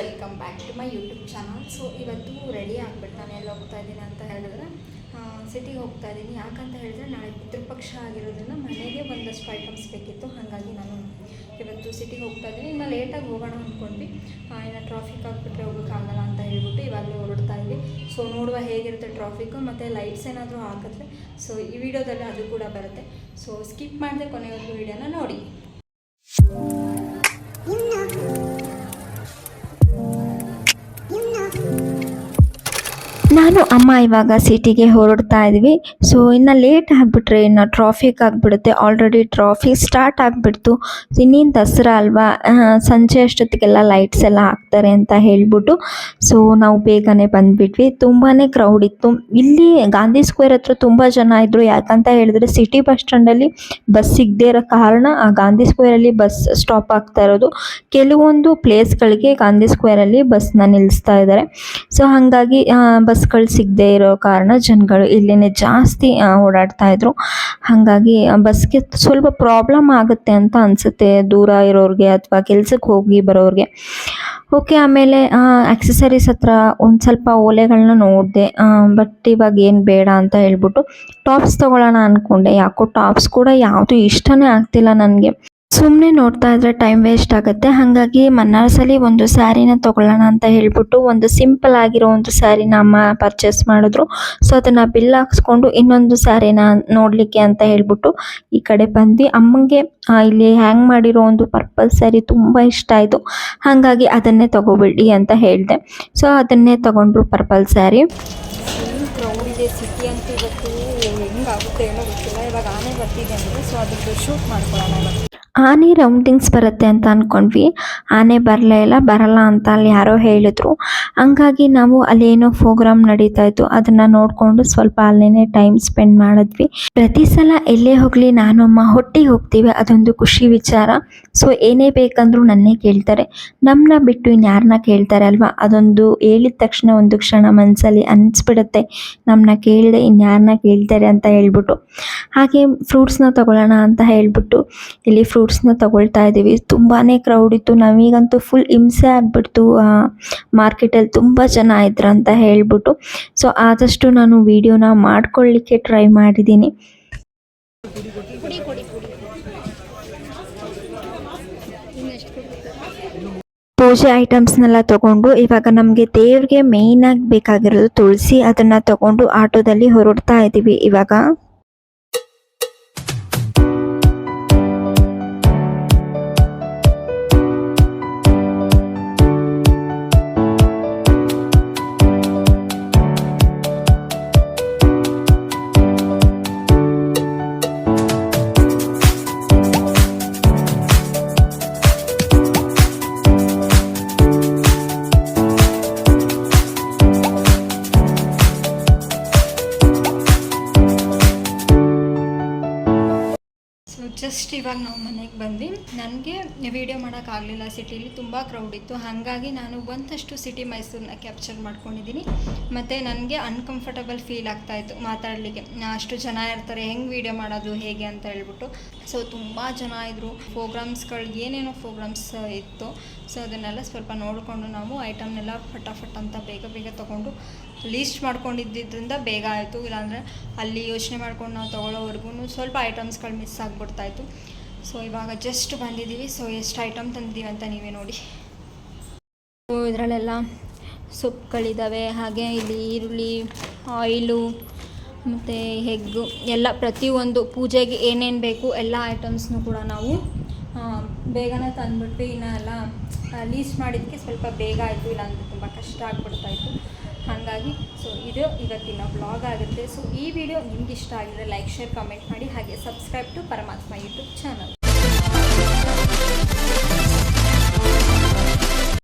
Welcome back to my YouTube channel. So, ಇವತ್ತು ready ಆಗಿಬಿಟ್ಟು ನಾನು ಎಲ್ಲಿ ಹೋಗ್ತಾ ಇದ್ದೀನಿ ಅಂತ ಹೇಳಿದ್ರೆ ಸಿಟಿಗೆ ಹೋಗ್ತಾ ಇದ್ದೀನಿ. ಯಾಕಂತ ಹೇಳಿದ್ರೆ, ನಾಳೆ ಪಿತೃಪಕ್ಷ ಆಗಿರೋದ್ರಿಂದ ಮನೆಗೆ ಒಂದಷ್ಟು ಐಟಮ್ಸ್ ಬೇಕಿತ್ತು. ಹಾಗಾಗಿ ನಾನು ಇವತ್ತು ಸಿಟಿಗೆ ಹೋಗ್ತಾ ಇದ್ದೀನಿ. ಇನ್ನು ಲೇಟಾಗಿ ಹೋಗೋಣ ಅಂದ್ಕೊಂಡ್ವಿ ಇನ್ನು ಟ್ರಾಫಿಕ್ ಆಗಿಬಿಟ್ರೆ ಹೋಗೋಕ್ಕಾಗಲ್ಲ ಅಂತ ಹೇಳ್ಬಿಟ್ಟು ಇವಾಗಲೇ ಹೊರಡ್ತಾ ಇದ್ವಿ. ಸೊ, ನೋಡುವ ಹೇಗಿರುತ್ತೆ ಟ್ರಾಫಿಕ್ಕು ಮತ್ತು ಲೈಟ್ಸ್ ಏನಾದರೂ ಹಾಕಿದ್ರೆ, ಸೊ, ಈ ವಿಡಿಯೋದಲ್ಲಿ ಅದು ಕೂಡ ಬರುತ್ತೆ. ಸೊ ಸ್ಕಿಪ್ ಮಾಡಿದೆ ಕೊನೆವರೆಗೂ ವಿಡಿಯೋನ ನೋಡಿ. ನಾನು ಅಮ್ಮ ಇವಾಗ ಸಿಟಿಗೆ ಹೊರಡ್ತಾ ಇದ್ವಿ. ಸೊ ಇನ್ನು ಲೇಟ್ ಆಗಿಬಿಟ್ರೆ, ಇನ್ನು ಟ್ರಾಫಿಕ್ ಆಗಿಬಿಡುತ್ತೆ. ಆಲ್ರೆಡಿ ಟ್ರಾಫಿಕ್ ಸ್ಟಾರ್ಟ್ ಆಗಿಬಿಡ್ತು. ಇನ್ನೇನು ದಸರಾ ಅಲ್ವಾ? ಸಂಜೆ ಅಷ್ಟೊತ್ತಿಗೆಲ್ಲ ಲೈಟ್ಸ್ ಎಲ್ಲ ಹಾಕ್ತಾರೆ ಅಂತ ಹೇಳಿಬಿಟ್ಟು ಸೊ ನಾವು ಬೇಗನೆ ಬಂದುಬಿಟ್ವಿ. ತುಂಬಾ ಕ್ರೌಡ್ ಇತ್ತು. ಇಲ್ಲಿ ಗಾಂಧಿ ಸ್ಕ್ವೇರ್ ಹತ್ರ ತುಂಬ ಜನ ಇದ್ದರು ಯಾಕಂತ ಹೇಳಿದ್ರೆ ಸಿಟಿ ಬಸ್ ಸ್ಟ್ಯಾಂಡಲ್ಲಿ ಬಸ್ ಸಿಗದೇ ಇರೋ ಕಾರಣ, ಆ ಗಾಂಧಿ ಸ್ಕ್ವೇರಲ್ಲಿ ಬಸ್ ಸ್ಟಾಪ್ ಆಗ್ತಾ ಇರೋದು. ಕೆಲವೊಂದು ಪ್ಲೇಸ್ಗಳಿಗೆ ಗಾಂಧಿ ಸ್ಕ್ವೇರಲ್ಲಿ ಬಸ್ನ ನಿಲ್ಲಿಸ್ತಾ ಇದ್ದಾರೆ ಸೊ ಹಾಗಾಗಿ ಬಸ್ಗಳು ಸಿಗದೆ ಇರೋ ಕಾರಣ ಜನಗಳು ಇಲ್ಲಿನೇ ಜಾಸ್ತಿ ಓಡಾಡ್ತಾ ಇದ್ರು. ಹಾಗಾಗಿ ಬಸ್ಗೆ ಸ್ವಲ್ಪ ಪ್ರಾಬ್ಲಮ್ ಆಗುತ್ತೆ ಅಂತ ಅನಿಸುತ್ತೆ ದೂರ ಇರೋರಿಗೆ ಅಥವಾ ಕೆಲ್ಸಕ್ಕೆ ಹೋಗಿ ಬರೋರಿಗೆ. ಓಕೆ, ಆಮೇಲೆ ಆಕ್ಸೆಸರೀಸ್ ಹತ್ರ ಒಂದು ಸ್ವಲ್ಪ ಓಲೆಗಳನ್ನ ನೋಡಿದೆ. ಬಟ್ ಇವಾಗ ಏನು ಬೇಡ ಅಂತ ಹೇಳ್ಬಿಟ್ಟು ಟಾಪ್ಸ್ ತೊಗೊಳ್ಳೋಣ ಅಂದ್ಕೊಂಡೆ ಯಾಕೋ ಟಾಪ್ಸ್ ಕೂಡ ಯಾವುದು ಇಷ್ಟನೇ ಆಗ್ತಿಲ್ಲ ನನಗೆ. ಸುಮ್ಮನೆ ನೋಡ್ತಾ ಇದ್ರೆ ಟೈಮ್ ವೇಸ್ಟ್ ಆಗುತ್ತೆ. ಹಾಗಾಗಿ ಮನ್ನಾರ್ಸಲ್ಲಿ ಒಂದು ಸ್ಯಾರಿನ ತೊಗೊಳ್ಳೋಣ ಅಂತ ಹೇಳ್ಬಿಟ್ಟು ಒಂದು ಸಿಂಪಲ್ ಆಗಿರೋ ಒಂದು ಸ್ಯಾರಿನ ಅಮ್ಮ ಪರ್ಚೇಸ್ ಮಾಡಿದ್ರು. ಸೊ ಅದನ್ನು ಬಿಲ್ ಹಾಕ್ಸ್ಕೊಂಡು ಇನ್ನೊಂದು ಸ್ಯಾರಿನ ನೋಡಲಿಕ್ಕೆ ಅಂತ ಹೇಳ್ಬಿಟ್ಟು ಈ ಕಡೆ ಬಂದ್ವಿ. ಅಮ್ಮಂಗೆ ಇಲ್ಲಿ ಹ್ಯಾಂಗ್ ಮಾಡಿರೋ ಒಂದು ಪರ್ಪಲ್ ಸ್ಯಾರಿ ತುಂಬ ಇಷ್ಟ ಆಯಿತು. ಹಾಗಾಗಿ ಅದನ್ನೇ ತಗೋಬಿಡಿ ಅಂತ ಹೇಳಿದೆ. ಸೊ ಅದನ್ನೇ ತಗೊಂಡ್ರು ಪರ್ಪಲ್ ಸ್ಯಾರಿ. ಸಿಟಿ ಅಂತ ಇವತ್ತು ಹೆಂಗಾಗುತ್ತೆ ಏನೋ ಗೊತ್ತಿಲ್ಲ. ಇವಾಗ ಆನೆ ಬರ್ತಿದೆ ಅಂದರೆ ಸೊ ಅದಕ್ಕೆ ಶೂಟ್ ಮಾಡ್ಕೊಳ್ಳೋಣ ಆನೆ ರೌಂಡಿಂಗ್ಸ್ ಬರುತ್ತೆ ಅಂತ ಅಂದ್ಕೊಂಡ್ವಿ ಆನೆ ಬರಲೇ ಇಲ್ಲ, ಬರಲ್ಲ ಅಂತ ಅಲ್ಲಿ ಯಾರೋ ಹೇಳಿದ್ರು. ಹಂಗಾಗಿ ನಾವು ಅಲ್ಲೇನೋ ಪ್ರೋಗ್ರಾಮ್ ನಡೀತಾ ಇತ್ತು. ಅದನ್ನು ನೋಡಿಕೊಂಡು ಸ್ವಲ್ಪ ಅಲ್ಲೇ ಟೈಮ್ ಸ್ಪೆಂಡ್ ಮಾಡಿದ್ವಿ. ಪ್ರತಿ ಸಲ ಎಲ್ಲೇ ಹೋಗಲಿ ನಾನು, ಅಮ್ಮ ಹೊಟ್ಟಿಗೆ ಹೋಗ್ತೀವಿ, ಅದೊಂದು ಖುಷಿ ವಿಚಾರ. ಸೊ, ಏನೇ ಬೇಕಂದ್ರೂ ನನ್ನೇ ಕೇಳ್ತಾರೆ. ನಮ್ಮನ್ನ ಬಿಟ್ಟು ಇನ್ಯಾರನ್ನ ಕೇಳ್ತಾರೆ ಅಲ್ವಾ? ಅದೊಂದು ಹೇಳಿದ ತಕ್ಷಣ ಒಂದು ಕ್ಷಣ ಮನಸ್ಸಲ್ಲಿ ಅನಿಸ್ಬಿಡುತ್ತೆ. ನಮ್ಮನ್ನ ಕೇಳಿದೆ ಇನ್ಯಾರನ್ನ ಕೇಳ್ತಾರೆ ಅಂತ ಹೇಳ್ಬಿಟ್ಟು. ಹಾಗೆ ಫ್ರೂಟ್ಸ್ನ ತಗೊಳ್ಳೋಣ ಅಂತ ಹೇಳ್ಬಿಟ್ಟು ಇಲ್ಲಿ ಫ್ರೂಟ್ಸ್ನ ತಗೊಳ್ತಾ ಇದ್ದೀವಿ. ತುಂಬಾ ಕ್ರೌಡ್ ಇತ್ತು. ನಮಗಂತೂ ಫುಲ್ ಹಿಂಸೆ ಆಗಿಬಿಡ್ತು. ಮಾರ್ಕೆಟಲ್ಲಿ ತುಂಬ ಜನ ಇದ್ರು ಅಂತ ಹೇಳ್ಬಿಟ್ಟು. ಸೊ ಆದಷ್ಟು ನಾನು ವಿಡಿಯೋನ ಮಾಡ್ಕೊಳ್ಳಿಕ್ಕೆ ಟ್ರೈ ಮಾಡಿದ್ದೀನಿ. ಪೂಜೆ ಐಟಮ್ಸ್ನೆಲ್ಲ ತಗೊಂಡು ಇವಾಗ ನಮಗೆ ದೇವ್ರಿಗೆ ಮೇಯ್ನಾಗಿ ಬೇಕಾಗಿರೋದು ತುಳಸಿ. ಅದನ್ನು ತಗೊಂಡು ಆಟೋದಲ್ಲಿ ಹೊರಡ್ತಾ ಇದ್ದೀವಿ ಇವಾಗ. ಜಸ್ಟ್ ಇವಾಗ ನಾವು ಮನೆಗೆ ಬಂದ್ವಿ. ನನಗೆ ವಿಡಿಯೋ ಮಾಡೋಕ್ಕಾಗಲಿಲ್ಲ ಸಿಟಿಲಿ, ತುಂಬ ಕ್ರೌಡ್ ಇತ್ತು. ಹಾಗಾಗಿ ನಾನು ಒಂದಷ್ಟು ಸಿಟಿ ಮೈಸೂರನ್ನ ಕ್ಯಾಪ್ಚರ್ ಮಾಡ್ಕೊಂಡಿದ್ದೀನಿ ಮತ್ತು ನನಗೆ ಅನ್ಕಂಫರ್ಟಬಲ್ ಫೀಲ್ ಆಗ್ತಾಯಿತ್ತು ಮಾತಾಡಲಿಕ್ಕೆ. ಅಷ್ಟು ಜನ ಇರ್ತಾರೆ, ಹೆಂಗೆ ವಿಡಿಯೋ ಮಾಡೋದು, ಹೇಗೆ ಅಂತ ಹೇಳ್ಬಿಟ್ಟು. ಸೊ ತುಂಬ ಜನ ಇದ್ದರು ಪ್ರೋಗ್ರಾಮ್ಸ್ಗಳು ಏನೇನೋ ಪ್ರೋಗ್ರಾಮ್ಸ್ ಇತ್ತು. ಸೊ ಅದನ್ನೆಲ್ಲ ಸ್ವಲ್ಪ ನೋಡಿಕೊಂಡು ನಾವು ಐಟಮ್ನೆಲ್ಲ ಫಟಾಫಟ್ ಅಂತ ಬೇಗ ಬೇಗ ತೊಗೊಂಡು ಲೀಸ್ಟ್ ಮಾಡ್ಕೊಂಡಿದ್ದರಿಂದ ಬೇಗ ಆಯಿತು. ಇಲ್ಲಾಂದರೆ ಅಲ್ಲಿ ಯೋಚನೆ ಮಾಡ್ಕೊಂಡು ನಾವು ತೊಗೊಳ್ಳೋವರೆಗೂ ಸ್ವಲ್ಪ ಐಟಮ್ಸ್ಗಳು ಮಿಸ್ ಆಗಿಬಿಡ್ತಾಯಿತ್ತು. ಸೊ ಇವಾಗ ಜಸ್ಟ್ ಬಂದಿದ್ದೀವಿ ಸೊ ಎಷ್ಟು ಐಟಮ್ ತಂದಿದ್ದೀವಿ ಅಂತ ನೀವೇ ನೋಡಿ. ಸೊ ಇದರಲ್ಲೆಲ್ಲ ಸೊಪ್ಪುಗಳಿದ್ದಾವೆ ಹಾಗೆ ಇಲ್ಲಿ ಈರುಳ್ಳಿ ಆಯಿಲು ಮತ್ತು ಹೆಗ್ಗು ಎಲ್ಲ ಪ್ರತಿಯೊಂದು ಪೂಜೆಗೆ ಏನೇನು ಬೇಕು ಎಲ್ಲ ಐಟಮ್ಸ್ನು ಕೂಡ ನಾವು ಬೇಗನೆ ತಂದುಬಿಟ್ವಿ ಇನ್ನು ಎಲ್ಲ ಲೀಸ್ಟ್ ಮಾಡಿದ್ದಕ್ಕೆ ಸ್ವಲ್ಪ ಬೇಗ ಆಯಿತು. ಇಲ್ಲಾಂದರೆ ತುಂಬ ಕಷ್ಟ ಆಗ್ಬಿಡ್ತಾಯಿತ್ತು. ಹಾಗಾಗಿ ಸೊ ಇದು ಇವತ್ತಿನ ಬ್ಲಾಗ್ ಆಗುತ್ತೆ. ಸೊ ಈ ವಿಡಿಯೋ ನಿಮ್ಗೆ ಇಷ್ಟ ಆಗಿದ್ರೆ ಲೈಕ್ ಶೇರ್ ಕಮೆಂಟ್ ಮಾಡಿ, ಹಾಗೆ subscribe to Paramatma YouTube channel